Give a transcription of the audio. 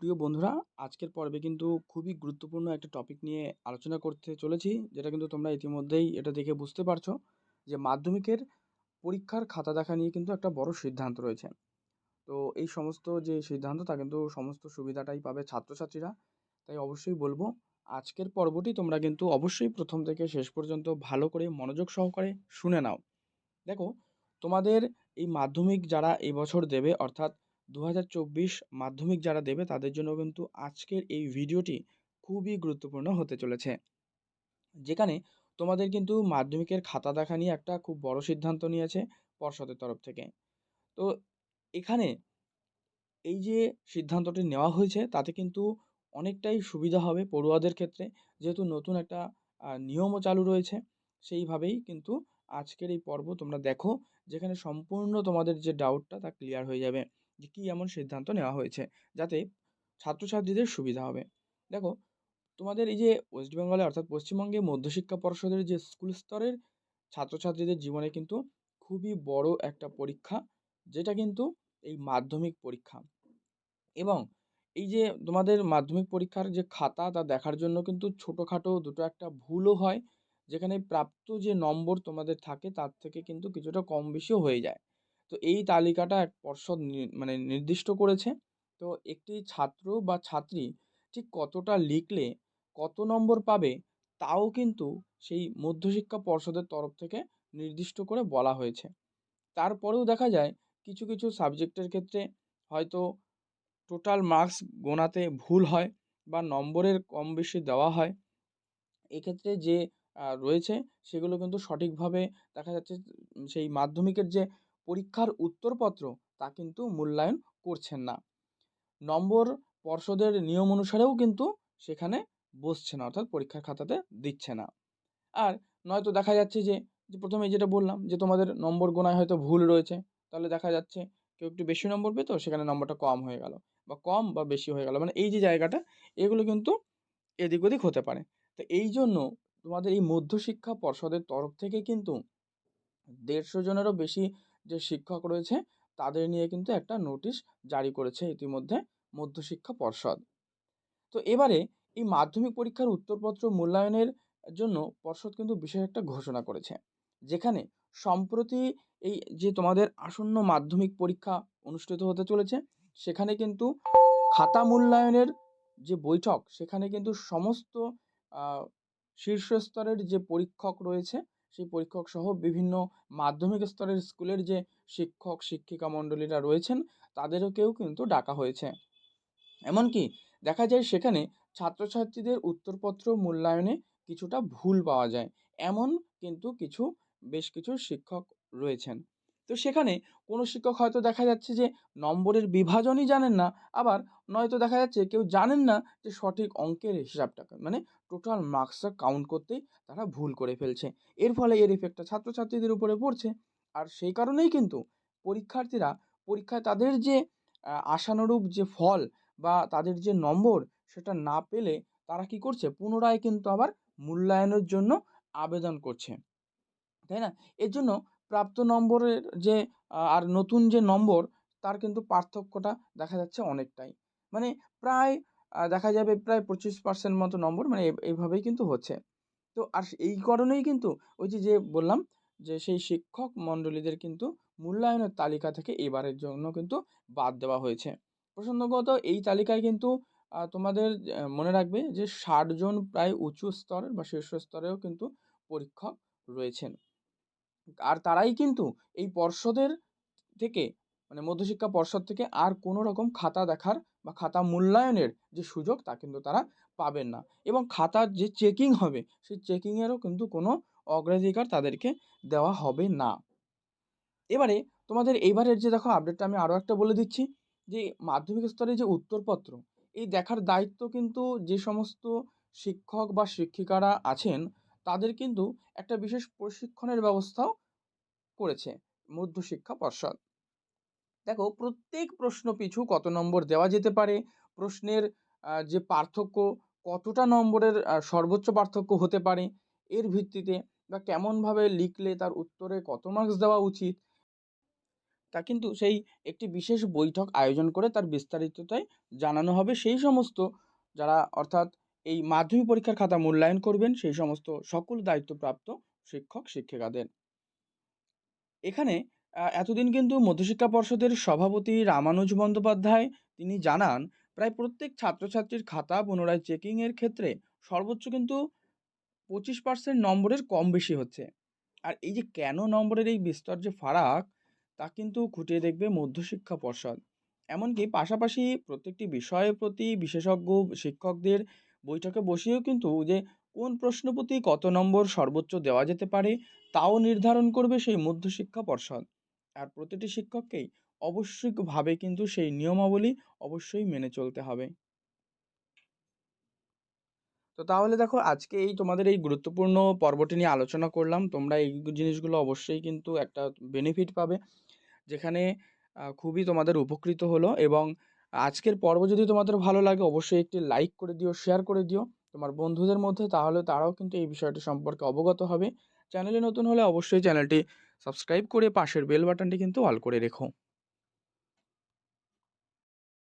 প্রিয় বন্ধুরা, আজকের পর্বে কিন্তু খুবই গুরুত্বপূর্ণ একটা টপিক নিয়ে আলোচনা করতে চলেছি, যেটা কিন্তু তোমরা ইতিমধ্যেই এটা দেখে বুঝতে পারছ যে মাধ্যমিকের পরীক্ষার খাতা দেখা নিয়ে কিন্তু একটা বড় সিদ্ধান্ত রয়েছে। তো এই সমস্ত যে সিদ্ধান্ত, তা কিন্তু সমস্ত সুবিধাটাই পাবে ছাত্রছাত্রীরা। তাই অবশ্যই বলব, আজকের পর্বটি তোমরা কিন্তু অবশ্যই প্রথম থেকে শেষ পর্যন্ত ভালো করে মনোযোগ সহকারে শুনে নাও। দেখো, তোমাদের এই মাধ্যমিক যারা এবছর দেবে, অর্থাৎ দু হাজার চব্বিশ মাধ্যমিক যারা দেবে তাদের জন্য কিন্তু আজকের এই ভিডিওটি খুবই গুরুত্বপূর্ণ হতে চলেছে। যেখানে তোমাদের কিন্তু মাধ্যমিকের খাতা দেখা নিয়ে একটা খুব বড় সিদ্ধান্ত নিয়েছে পর্ষদের তরফ থেকে। তো এখানে এই যে সিদ্ধান্তটি নেওয়া হয়েছে তাতে কিন্তু অনেকটাই সুবিধা হবে পড়ুয়াদের ক্ষেত্রে। যেহেতু নতুন একটা নিয়মও চালু রয়েছে, সেইভাবেই কিন্তু আজকের এই পর্ব তোমরা দেখো, যেখানে সম্পূর্ণ তোমাদের যে ডাউটটা তা ক্লিয়ার হয়ে যাবে। যে কী এমন সিদ্ধান্ত নেওয়া হয়েছে যাতে ছাত্রছাত্রীদের সুবিধা হবে। দেখো, তোমাদের এই যে ওয়েস্ট বেঙ্গলে অর্থাৎ পশ্চিমবঙ্গে মধ্যশিক্ষা পর্ষদের যে স্কুল স্তরের ছাত্রছাত্রীদের জীবনে কিন্তু খুবই বড় একটা পরীক্ষা, যেটা কিন্তু এই মাধ্যমিক পরীক্ষা। এবং এই যে তোমাদের মাধ্যমিক পরীক্ষার যে খাতা তা দেখার জন্য কিন্তু ছোটোখাটো দুটো একটা ভুলও হয়, যেখানে প্রাপ্ত যে নম্বর তোমাদের থাকে তার থেকে কিন্তু কিছুটা কম বেশিও হয়ে যায়। তো এই তালিকাটা এক পর্ষদ মানে নির্দিষ্ট করেছে। তো একটি ছাত্র বা ছাত্রী ঠিক কতটা লিখলে, কত নম্বর পাবে, তাও কিন্তু সেই মধ্যশিক্ষা পর্ষদের তরফ থেকে নির্দিষ্ট করে বলা হয়েছে। তারপরেও দেখা যায়, কিছু কিছু সাবজেক্টের ক্ষেত্রে হয়তো টোটাল মার্কস গোনাতে ভুল হয় বা নম্বরের কম বেশি দেওয়া হয়। এক্ষেত্রে যে রয়েছে, সেগুলো কিন্তু সঠিকভাবে দেখা যাচ্ছে, সেই মাধ্যমিকের যে পরীক্ষার উত্তরপত্র তা কিন্তু মূল্যায়ন করছেন না। নম্বর পর্ষদের নিয়ম অনুসারেও কিন্তু সেখানে বসছে না, অর্থাৎ পরীক্ষার খাতাতে দিচ্ছে না। আর নয়তো দেখা যাচ্ছে যে প্রথমে যেটা বললাম যে তোমাদের নম্বর গোনায় হয়তো ভুল রয়েছে, তাহলে দেখা যাচ্ছে কেউ একটু বেশি নম্বর পেতো, সেখানে নম্বরটা কম হয়ে গেল বা কম বা বেশি হয়ে গেল। মানে এই যে জায়গাটা, এগুলো কিন্তু এদিক ওদিক হতে পারে। তো এই জন্য তোমাদের এই মধ্যশিক্ষা পর্ষদের তরফ থেকে কিন্তু দেড়শো জনেরও বেশি যে শিক্ষক রয়েছে, তাদের নিয়ে কিন্তু একটা নোটিশ জারি করেছে ইতিমধ্যে মধ্যশিক্ষা পর্ষদ। তো এবারে এই মাধ্যমিক পরীক্ষার উত্তরপত্র মূল্যায়নের জন্য পর্ষদ কিন্তু বিশেষ একটা ঘোষণা করেছে, যেখানে সম্প্রতি এই যে তোমাদের আসন্ন মাধ্যমিক পরীক্ষা অনুষ্ঠিত হতে চলেছে, সেখানে কিন্তু খাতা মূল্যায়নের যে বৈঠক, সেখানে কিন্তু সমস্ত শীর্ষস্তরের যে পরীক্ষক রয়েছে সেই পরীক্ষক সহ বিভিন্ন মাধ্যমিক স্তরের স্কুলের যে শিক্ষক, শিক্ষিকা মণ্ডলীরা রয়েছেন তাদেরকেও কিন্তু ডাকা হয়েছে। এমনকি দেখা যায় সেখানে ছাত্রছাত্রীদের উত্তরপত্র মূল্যায়নে কিছুটা ভুল পাওয়া যায়। এমন কিন্তু কিছু, বেশ কিছু শিক্ষক রয়েছেন। তো সেখানে কোনো শিক্ষক হয়তো দেখা যাচ্ছে যে নম্বরের বিভাজনই জানেন না, আবার নয়তো দেখা যাচ্ছে কেউ জানেন না যে সঠিক অঙ্কের হিসাবটা মানে টোটাল মার্কসটা কাউন্ট করতেই তারা ভুল করে ফেলছে। এর ফলে এর এফেক্টটা ছাত্রছাত্রীদের উপরে পড়ছে। আর সেই কারণেই কিন্তু পরীক্ষার্থীরা পরীক্ষায় তাদের যে আশানুরূপ যে ফল বা তাদের যে নম্বর সেটা না পেলে তারা কি করছে? পুনরায় কিন্তু আবার মূল্যায়নের জন্য আবেদন করছে। তাই না? এর জন্য প্রাপ্ত নম্বরের যে আর নতুন যে নম্বর, তার কিন্তু পার্থক্যটা দেখা যাচ্ছে অনেকটাই। মানে প্রায় দেখা যাবে প্রায় পঁচিশ পার্সেন্ট মতো নম্বর মানে এইভাবেই কিন্তু হচ্ছে। তো আর এই কারণেই কিন্তু ওই যে যে বললাম যে, সেই শিক্ষক মণ্ডলীদের কিন্তু মূল্যায়নের তালিকা থেকে এবারের জন্য কিন্তু বাদ দেওয়া হয়েছে। প্রসঙ্গত এই তালিকায় কিন্তু তোমাদের মনে রাখবে যে ষাটজন প্রায় উঁচু স্তরের বা শীর্ষ স্তরেও কিন্তু পরীক্ষক রয়েছেন। আর তারাই কিন্তু এই পর্ষদের থেকে মানে মধ্যশিক্ষা পর্ষদ থেকে আর কোনো রকম খাতা দেখার বা খাতা মূল্যায়নের যে সুযোগ তা কিন্তু তারা পাবেন না। এবং খাতার যে চেকিং হবে, সেই চেকিংয়েরও কিন্তু কোনো অগ্রাধিকার তাদেরকে দেওয়া হবে না। এবারে তোমাদের এইবারের যে দেখো আপডেটটা আমি আরও একটা বলে দিচ্ছি, যে মাধ্যমিক স্তরে যে উত্তরপত্র, এই দেখার দায়িত্ব কিন্তু যে সমস্ত শিক্ষক বা শিক্ষিকারা আছেন তাদের কিন্তু একটা বিশেষ প্রশিক্ষণের ব্যবস্থাও করেছে মধ্যশিক্ষা পর্ষদ। দেখো, প্রত্যেক প্রশ্ন পিছু কত নম্বর দেওয়া যেতে পারে, প্রশ্নের যে পার্থক্য, কতটা নম্বরের সর্বোচ্চ পার্থক্য হতে পারে, এর ভিত্তিতে বা কেমনভাবে লিখলে তার উত্তরে কত মার্কস দেওয়া উচিত, তা কিন্তু সেই একটি বিশেষ বৈঠক আয়োজন করে তার বিস্তারিতটাই জানানো হবে। সেই সমস্ত যারা অর্থাৎ এই মাধ্যমিক পরীক্ষার খাতা মূল্যায়ন করবেন সেই সমস্ত সকল দায়িত্বপ্রাপ্ত শিক্ষক, শিক্ষিকাদের। এখানে এতদিন কিন্তু মধ্যশিক্ষা পর্ষদের সভাপতি রামানুজ বন্দ্যোপাধ্যায় তিনি জানান, প্রায় প্রত্যেক ছাত্রছাত্রীর খাতা পুনরায় চেকিংয়ের ক্ষেত্রে সর্বোচ্চ কিন্তু পঁচিশ পার্সেন্ট নম্বরের কম বেশি হচ্ছে। আর এই যে কেন নম্বরের এই বিস্তর যে ফারাক, তা কিন্তু খুঁটিয়ে দেখবে মধ্যশিক্ষা পর্ষদ। এমনকি পাশাপাশি প্রত্যেকটি বিষয়ের প্রতি বিশেষজ্ঞ, শিক্ষকদের বৈঠকে বসেও কিন্তু যে কোন প্রশ্নপতি কত নম্বর সর্বোচ্চ দেওয়া যেতে পারে, তাও নির্ধারণ করবে সেই মধ্যশিক্ষা পর্ষদ। আর প্রতিটি শিক্ষককেই অবশ্যইভাবে কিন্তু সেই নিয়মাবলী অবশ্যই মেনে চলতে হবে। তো তাহলে দেখো, আজকে এই তোমাদের এই গুরুত্বপূর্ণ পর্বটি নিয়ে আলোচনা করলাম। তোমরা এই জিনিসগুলো অবশ্যই কিন্তু একটা বেনিফিট পাবে, যেখানে খুবই তোমাদের উপকৃত হলো এবং আজকের পর্ব যদি তোমাদের ভালো লাগে, অবশ্যই একটি লাইক করে দিও শেয়ার করে দিও। তোমার বন্ধুদের মধ্যে তাহলে তারাও কিন্তু এই বিষয়টি সম্পর্কে অবগত হবে। চ্যানেলে নতুন হলে অবশ্যই চ্যানেলটি সাবস্ক্রাইব করে পাশের বেল বাটনটি কিন্তু অল করে রেখো।